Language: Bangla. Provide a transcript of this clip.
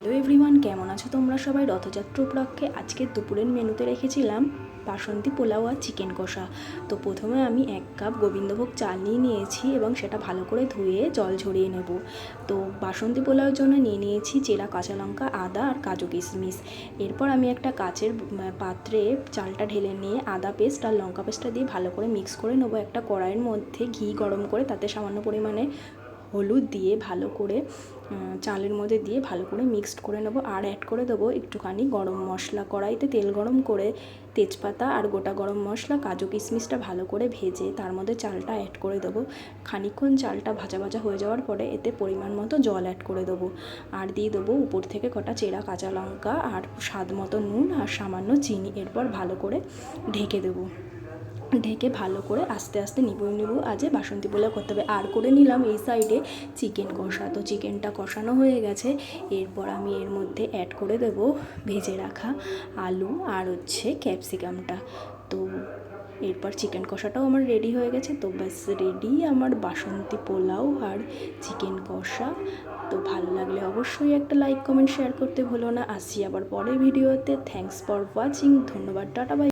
হ্যালো এভরিওয়ান, কেমন আছো তোমরা সবাই? রথযাত্রা উপলক্ষে আজকে দুপুরের মেনুতে রেখেছিলাম বাসন্তী পোলাও আর চিকেন কষা। তো প্রথমে আমি এক কাপ গোবিন্দভোগ চাল নিয়ে নিয়েছি এবং সেটা ভালো করে ধুয়ে জল ঝরিয়ে নেব। তো বাসন্তী পোলাওর জন্য নিয়ে নিয়েছি চেরা কাঁচা লঙ্কা, আদা আর কাজু কিশমিশ। এরপর আমি একটা কাচের পাত্রে চালটা ঢেলে নিয়ে আদা পেস্ট আর লঙ্কা পেস্টটা দিয়ে ভালো করে মিক্স করে নেব একটা কড়াইয়ের মধ্যে ঘি গরম করে, তাতে সামান্য পরিমাণে হলুদ দিয়ে ভালো করে চালের মধ্যে দিয়ে ভালো করে মিক্সড করে নেব আর অ্যাড করে দেবো একটুখানি গরম মশলা কড়াইতে তেল গরম করে তেজপাতা আর গোটা গরম মশলা, কাজু কিশমিশটা ভালো করে ভেজে তার মধ্যে চালটা অ্যাড করে দেবো। খানিকক্ষণ চালটা ভাজা ভাজা হয়ে যাওয়ার পরে এতে পরিমাণ মতো জল অ্যাড করে দেবো। আর দিয়ে দেবো উপর থেকে কটা চেরা কাঁচা লঙ্কা আর স্বাদ মতো নুন আর সামান্য চিনি, এরপর ভালো করে ঢেকে দেবো। ঢেকে ভালো করে আস্তে আস্তে নিবু নিবু আজে বাসন্তী পোলাও করতে হবে। আর করে নিলাম এই সাইডে চিকেন কষা। তো চিকেনটা কষানো হয়ে গেছে। এরপর আমি এর মধ্যে অ্যাড করে দেবো ভেজে রাখা আলু আর হচ্ছে ক্যাপসিকামটা তো এরপর চিকেন কষাটাও আমার রেডি হয়ে গেছে। তো ব্যাস রেডি আমার বাসন্তী পোলাও আর চিকেন কষা। তো ভালো লাগলে অবশ্যই একটা লাইক কমেন্ট শেয়ার করতে ভুলো না। আসি আবার পরের ভিডিওতে। থ্যাংকস ফর ওয়াচিং ধন্যবাদ, টাটা বাই